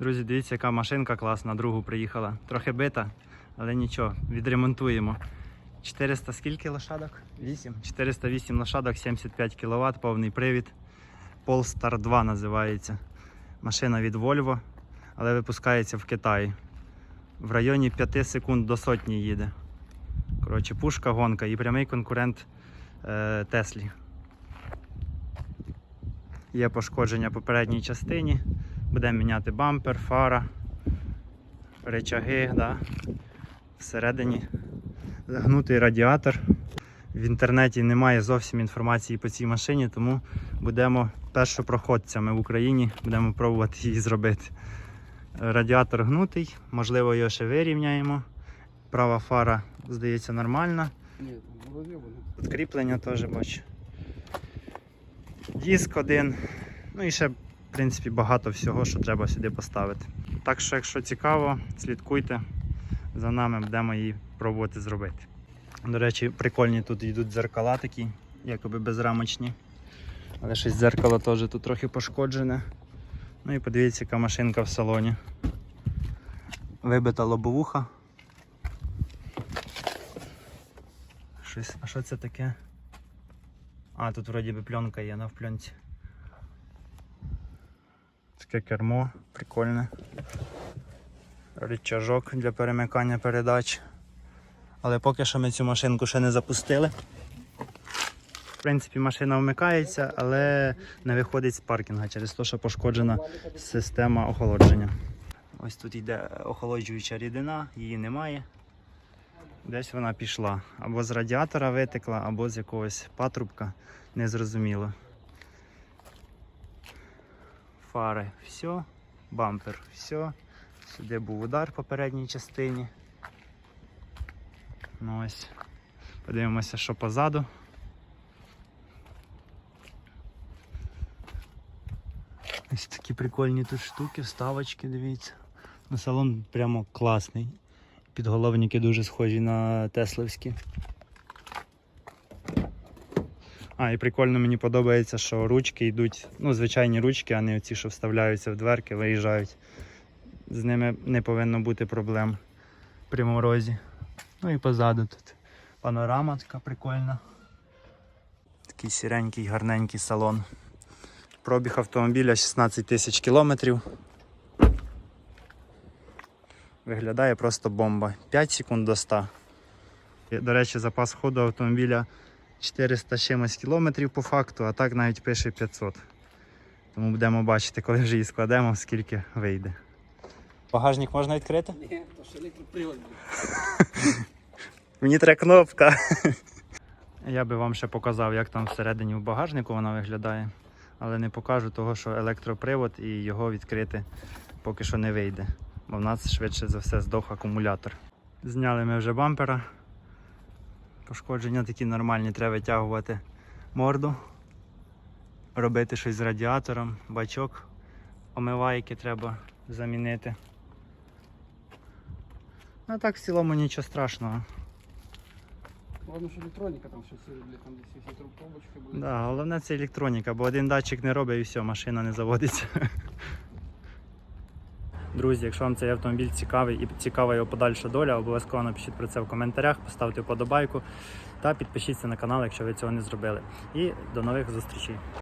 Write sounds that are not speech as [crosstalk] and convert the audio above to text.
Друзі, дивіться, яка машинка класна, другу приїхала. Трохи бита, але нічого, відремонтуємо. 400 скільки лошадок? 8. 408 лошадок, 75 кВт, повний привід. Polestar 2 називається. Машина від Volvo, але випускається в Китаї. В районі 5 секунд до сотні їде. Коротше, пушка, гонка і прямий конкурент е, Теслі. Є пошкодження по передній частині. Будемо міняти бампер, фара, речаги, да. всередині загнутий радіатор. В інтернеті немає зовсім інформації по цій машині, тому будемо першопроходцями в Україні, будемо пробувати її зробити. Радіатор гнутий, можливо, його ще вирівняємо. Права фара, здається, нормальна. Тут кріплення теж бачу. Диск один. Ну і ще, принципі, багато всього, що треба сюди поставити. Так що, якщо цікаво, слідкуйте за нами, будемо її пробувати зробити. До речі, прикольні тут йдуть дзеркала такі, якоби безрамочні. Але щось дзеркало теж тут трохи пошкоджене. Ну і подивіться, яка машинка в салоні. Вибита лобовуха. Щось. А що це таке? А, тут вроді би пленка є на в пленці. Таке кермо, прикольне. Рычажок для перемикання передач. Але поки що ми цю машинку ще не запустили. В принципі, машина вмикається, але не виходить з паркінга через те, що пошкоджена система охолодження. Ось тут йде охолоджуюча рідина, її немає. Десь вона пішла. Або з радіатора витекла, або з якогось патрубка. Незрозуміло. Фари все. Бампер все. Сюди був удар по передній частині. Ну ось. Подивимося, що позаду. Ось такі прикольні тут штуки, вставочки, дивіться. Ну, салон прямо класний. Підголовники дуже схожі на тесловські. А, і прикольно мені подобається, що ручки йдуть, ну, звичайні ручки, а не оці, що вставляються в дверки, виїжджають. З ними не повинно бути проблем при морозі. Ну і позаду тут панорама така прикольна. Такий сіренький, гарненький салон. Пробіг автомобіля 16 тисяч кілометрів. Виглядає просто бомба. 5 секунд до 100. До речі, запас ходу автомобіля 400 чимось кілометрів по факту, а так навіть пише 500. Тому будемо бачити, коли вже її складемо, скільки вийде. Багажник можна відкрити? Нет, то что электропривод. [laughs] Мені треба кнопка. Я би вам ще показав, як там всередині в багажнику вона виглядає. Але не покажу того, що електропривод і його відкрити поки що не вийде. Бо в нас швидше за все здох акумулятор. Зняли ми вже бампера. Пошкодження такі нормальні, треба витягувати морду, робити щось з радіатором, бачок, омивайки треба замінити. Ну а так в цілому нічого страшного. Ладно, что электроника там все блядь, там здесь если трубочка будет. Да, головне це електроніка, бо один датчик не робить і все, машина не заводиться. [laughs] Друзі, якщо вам цей автомобіль цікавий і цікава його подальша доля, обов'язково напишіть про це в коментарях, поставте вподобайку та підпишіться на канал, якщо ви цього не зробили. І до нових зустрічей.